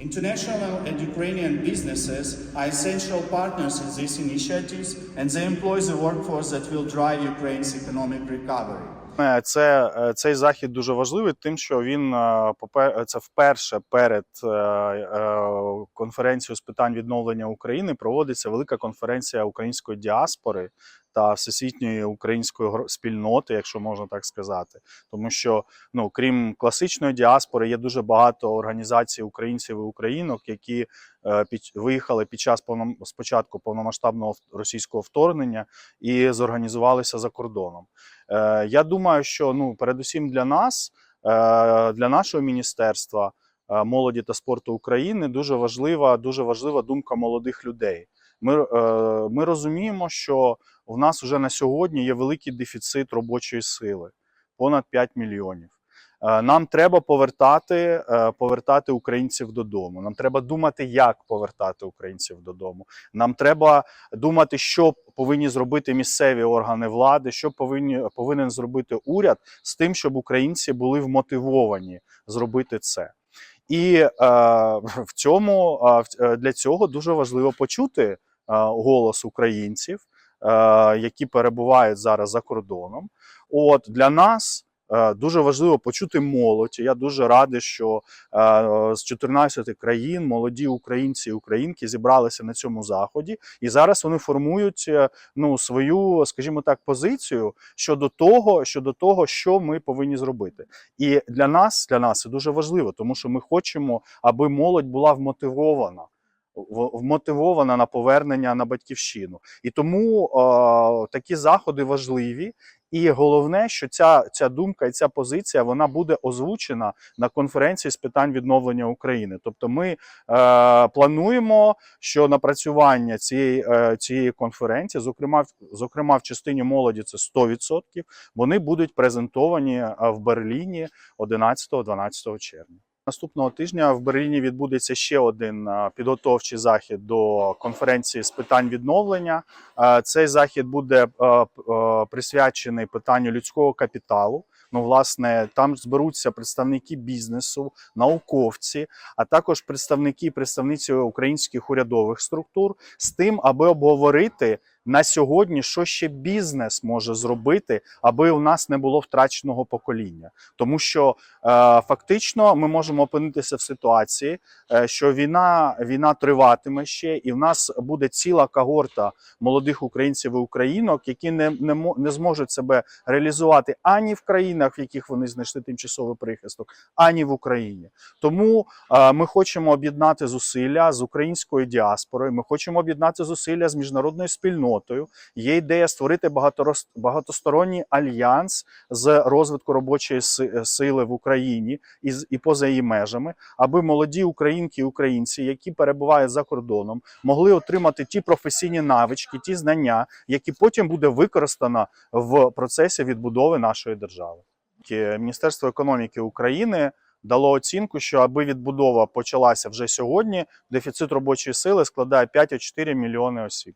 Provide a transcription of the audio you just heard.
International and Ukrainian businesses are essential partners in these initiatives, and they employ the workforce that will drive Ukraine's economic recovery. Е, Це е, цей захід дуже важливий, тим, що він е, це вперше перед е, е, конференцією з питань відновлення України проводиться велика конференція української діаспори та всесвітньої української спільноти, якщо можна так сказати. Тому що ну крім класичної діаспори, є дуже багато організацій українців і українок, які е, під виїхали під час повном спочатку повномасштабного російського вторгнення і зорганізувалися за кордоном. Е, Я думаю, що ну передусім для нас, е, для нашого міністерства е, молоді та спорту України дуже важлива, дуже важлива думка молодих людей. Ми, е, ми розуміємо, що в нас вже на сьогодні є великий дефіцит робочої сили, понад 5 мільйонів. Е, Нам треба повертати, е, повертати українців додому. Нам треба думати, як повертати українців додому. Нам треба думати, що повинні зробити місцеві органи влади, що повинні повинен зробити уряд з тим, щоб українці були вмотивовані зробити це. І е, в цьому для цього дуже важливо почути голос українців, е, які перебувають зараз за кордоном. От для нас. е, Дуже важливо почути молодь. Я дуже радий, що е, з 14 країн молоді українці і українки зібралися на цьому заході, і зараз вони формують е, ну свою, скажімо так, позицію щодо того, щодо того, що ми повинні зробити. І для нас, для нас це дуже важливо, тому що ми хочемо, аби молодь була вмотивована. Вмотивована на повернення на батьківщину, і тому е, такі заходи важливі. І головне, що ця, ця думка і ця позиція вона буде озвучена на конференції з питань відновлення України. Тобто, ми е, плануємо, що напрацювання цієї, е, цієї конференції, зокрема, зокрема в частині молоді, це 100%, вони будуть презентовані е, в Берліні 11-12 червня. Наступного тижня в Берліні відбудеться ще один е, підготовчий захід до конференції з питань відновлення. Е, Цей захід буде е, присвячений питанню людського капіталу. Ну, власне, там зберуться представники бізнесу, науковці, а також представники представниці українських урядових структур з тим, аби обговорити на сьогодні, що ще бізнес може зробити, аби у нас не було втраченого покоління. Тому що е, фактично ми можемо опинитися в ситуації, е, що війна, війна триватиме ще, і в нас буде ціла когорта молодих українців і українок, які не, не, не зможуть себе реалізувати ані в країнах, в яких вони знайшли тимчасовий прихисток, ані в Україні. Тому е, ми хочемо об'єднати зусилля з українською діаспорою. Ми хочемо об'єднати зусилля з міжнародною спільнотою. Є ідея створити багатосторонній альянс з розвитку робочої сили в Україні і, поза її межами, аби молоді українки і українці, які перебувають за кордоном, могли отримати ті професійні навички, ті знання, які потім буде використано в процесі відбудови нашої держави. Ки- Міністерство економіки України дало оцінку, що аби відбудова почалася вже сьогодні, дефіцит робочої сили складає 5,4 мільйони осіб.